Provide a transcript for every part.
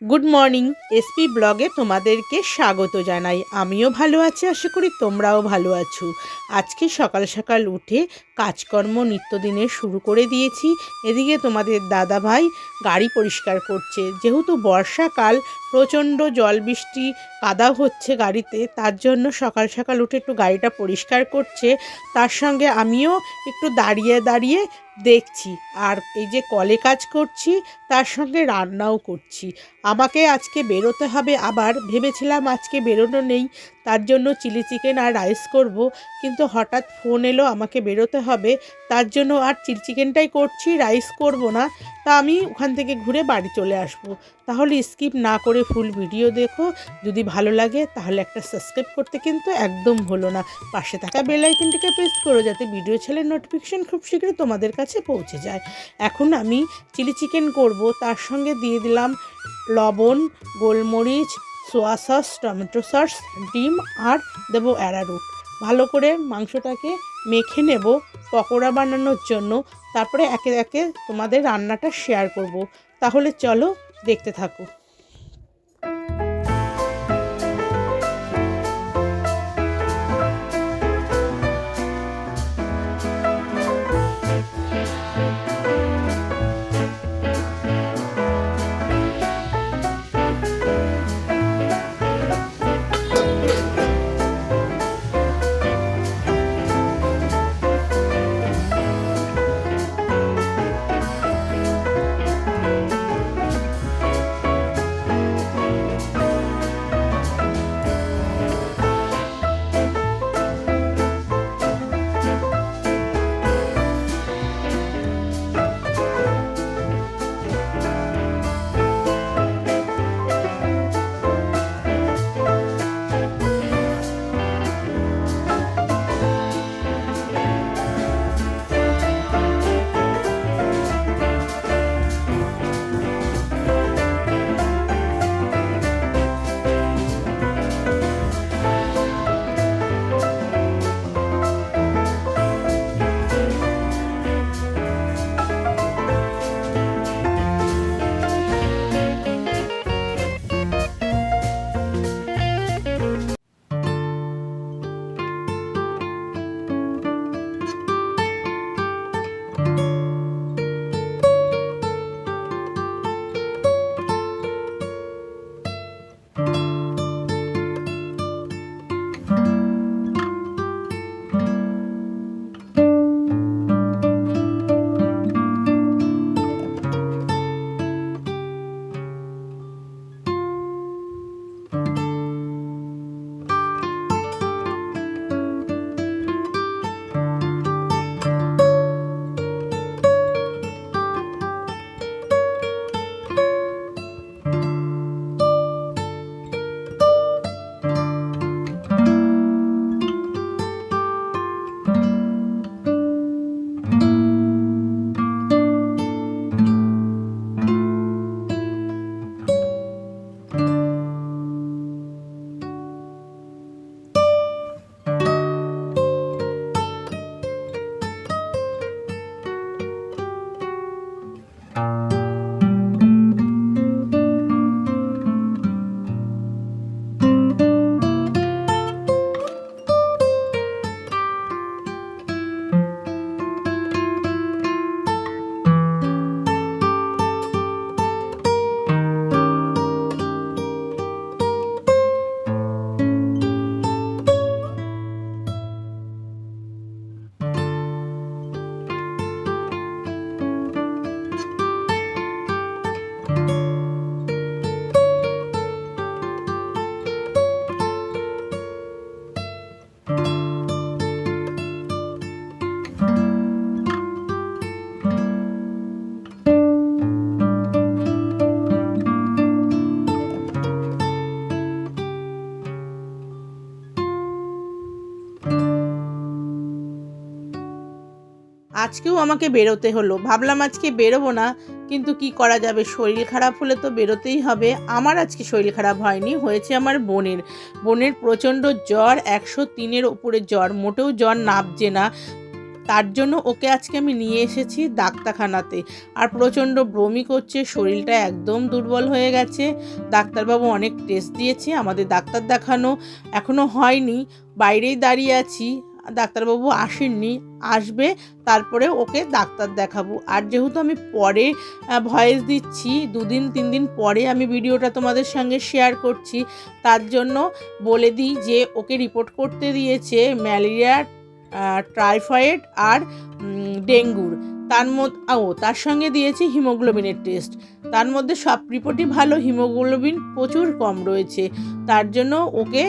Good morning SP ব্লগে তোমাদেরকে স্বাগত জানাই। আমিও ভালো আছি, আশা করি তোমরাও ভালো আছো। আজকে সকাল সকাল উঠে কাজকর্ম নিত্যদিনের শুরু করে দিয়েছি। এদিকে তোমাদের দাদা ভাই গাড়ি পরিষ্কার করছে। যেহেতু বর্ষাকাল, প্রচণ্ড জল বৃষ্টি, কাদা হচ্ছে গাড়িতে, তার জন্য সকাল সকাল উঠে একটু গাড়িটা পরিষ্কার করছে। তার সঙ্গে আমিও একটু দাঁড়িয়ে দাঁড়িয়ে দেখছি। আর এই যে কলে কাজ করছি, তার সঙ্গে রান্নাও করছি। আমাকে আজকে বেরোতে হবে আবার। ভেবেছিলাম আজকে বেরোনো নেই। তার জন্য চিলি চিকেন আর রাইস করব, কিন্তু হঠাৎ ফোন এলো আমাকে বেরোতে হবে, তার জন্য আর চিলি চিকেনটাই করছি, রাইস করব না। তা আমি ওখান থেকে ঘুরে বাড়ি চলে আসব। তাহলে স্কিপ না করে ফুল ভিডিও দেখো। যদি ভালো লাগে তাহলে একটা সাবস্ক্রাইব করতে কিন্তু একদম হলো না। পাশে থাকা বেল আইকনটিকে প্রেস করো যাতে ভিডিও ছেলে নোটিফিকেশান খুব শীঘ্রই তোমাদের কাছে পৌঁছে যায়। এখন আমি চিলি চিকেন করব, তার সঙ্গে দিয়ে দিলাম লবণ, গোলমরিচ সোয়া সস টমেটো সস ডিম আর দেবো অ্যারারুট। ভালো করে মাংসটাকে মেখে নেব পকোড়া বানানোর জন্য। তারপরে একে একে তোমাদের রান্নাটা শেয়ার করব। তাহলে চলো দেখতে থাকো। আজকেও আমাকে বেরোতে হলো। ভাবলাম আজকে বেরোবো না, কিন্তু কি করা যাবে? শরীর খারাপ হলে তো বেরোতেই হবে। আমার আজকে শরীর খারাপ হয়নি, হয়েছে আমার বোনের। বোনের প্রচণ্ড জ্বর, একশো তিনের ওপরে জ্বর, মোটেও জ্বর নাবছে না। তার জন্য ওকে আজকে আমি নিয়ে এসেছি ডাক্তারখানাতে। আর প্রচণ্ড বমি করছে, শরীরটা একদম দুর্বল হয়ে গেছে। ডাক্তারবাবু অনেক টেস্ট দিয়েছে, আমাদের ডাক্তার দেখানো এখনও হয়নি। বাইরেই দাঁড়িয়ে আছি। ডাক্তারবাবু আসেননি, আসবে, তারপরে ওকে ডাক্তার দেখাবো। আর যেহেতু আমি পরে ভয়েস দিচ্ছি, দুদিন তিন দিন পরে আমি ভিডিওটা তোমাদের সঙ্গে শেয়ার করছি, তার জন্য বলে দিই যে ওকে রিপোর্ট করতে দিয়েছে ম্যালেরিয়া টাইফয়েড আর ডেঙ্গুর। তার মধ্যে ও, তার সঙ্গে দিয়েছি হিমোগ্লোবিনের টেস্ট তার মধ্যে সব রিপোর্টই ভালো, হিমোগ্লোবিন প্রচুর কম রয়েছে। তার জন্য ওকে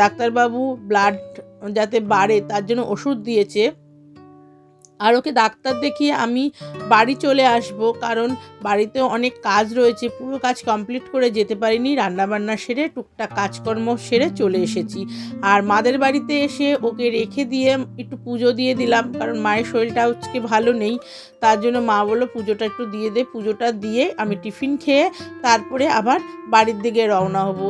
ডাক্তারবাবু ব্লাড যাতে বাড়ে তার জন্য ওষুধ দিয়েছে। আর ওকে ডাক্তার দেখিয়ে আমি বাড়ি চলে আসব কারণ বাড়িতে অনেক কাজ রয়েছে। পুরো কাজ কমপ্লিট করে যেতে পারিনি রান্নাবান্না সেরে টুকটাক কাজকর্ম সেরে চলে এসেছি। আর মাদের বাড়িতে এসে ওকে রেখে দিয়ে একটু পুজো দিয়ে দিলাম কারণ মায়ের শরীরটা আজকে ভালো নেই। তার জন্য মা বলল পুজোটা একটু দিয়ে দে। পুজোটা দিয়ে আমি টিফিন খেয়ে তারপরে আবার বাড়ির দিকে রওনা হব।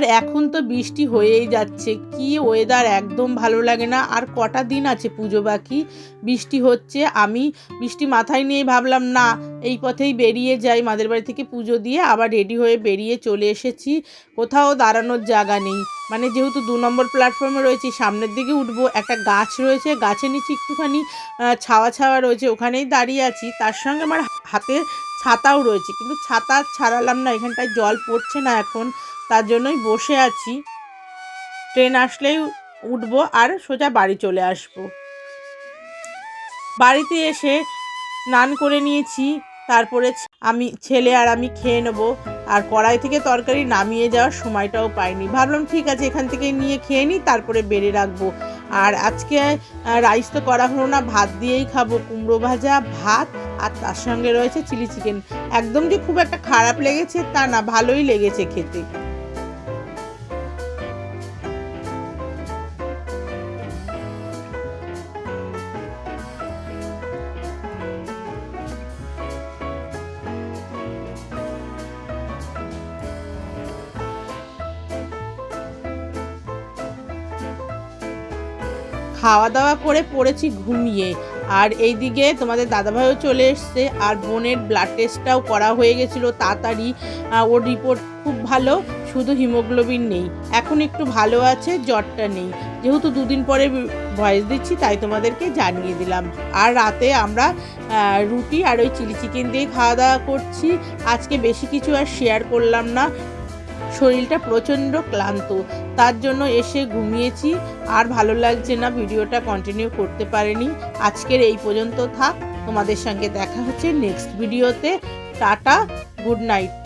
আর এখন তো বৃষ্টি হয়েই যাচ্ছে। কি ওয়েদার একদম ভালো লাগে না। আর কটা দিন আছে পুজো বাকি? বৃষ্টি হচ্ছে, আমি বৃষ্টি মাথায় নিয়ে ভাবলাম, না, এই পথেই বেরিয়ে যাই। মাদের বাড়ি থেকে পুজো দিয়ে আবার রেডি হয়ে বেরিয়ে চলে এসেছি। কোথাও দাঁড়ানোর জায়গা নেই। মানে যেহেতু দু নম্বর প্ল্যাটফর্মে রয়েছি, সামনের দিকে উঠবো। একটা গাছ রয়েছে গাছের নিচে একটুখানি ছাওয়া ছাওয়া রয়েছে, ওখানেই দাঁড়িয়ে আছি। তার সঙ্গে আমার হাতে ছাতাও রয়েছে, কিন্তু ছাতা ছাড়ালাম না, এখানটায় জল পড়ছে না এখন, তার জন্যই বসে আছি। ট্রেন আসলেই উঠবো আর সোজা বাড়ি চলে আসব। বাড়িতে এসে স্নান করে নিয়েছি, তারপরে আমি, ছেলে আর আমি খেয়ে নেব। আর কড়াই থেকে তরকারি নামিয়ে যাওয়ার সময়টাও পাইনি। ভাবলাম ঠিক আছে, এখান থেকে নিয়ে খেয়ে নিই, তারপরে বেড়ে রাখব। আর আজকে রাইস তো করা হলো না, ভাত দিয়েই খাব, কুমড়ো ভাজা, ভাত, আর তার সঙ্গে রয়েছে চিলি চিকেন। একদম যে খুব একটা খারাপ লেগেছে তা না, ভালোই লেগেছে খেতে। খাওয়া দাওয়া করে পড়েছি ঘুমিয়ে। আর এইদিকে তোমাদের দাদাভাইও চলে এসছে, আর বোনের ব্লাড টেস্টটাও করা হয়ে গেছিল তাড়াতাড়ি। ওর রিপোর্ট খুব ভালো, শুধু হিমোগ্লোবিন নেই। এখন একটু ভালো আছে, জ্বরটা নেই। যেহেতু দুদিন পরে ভয়েস দিচ্ছি, তাই তোমাদেরকে জানিয়ে দিলাম। আর রাতে আমরা রুটি আর ওই চিলি চিকেন দিয়ে খাওয়া দাওয়া করছি। আজকে বেশি কিছু আর শেয়ার করলাম না। শরীরটা প্রচণ্ড ক্লান্ত। তার জন্য এসে ঘুমিয়েছি, আর ভালো লাগছে না, ভিডিওটা কন্টিনিউ করতে পারিনি। আজকের এই পর্যন্ত থাক, তোমাদের সঙ্গে দেখা হচ্ছে নেক্সট ভিডিওতে টাটা গুড নাইট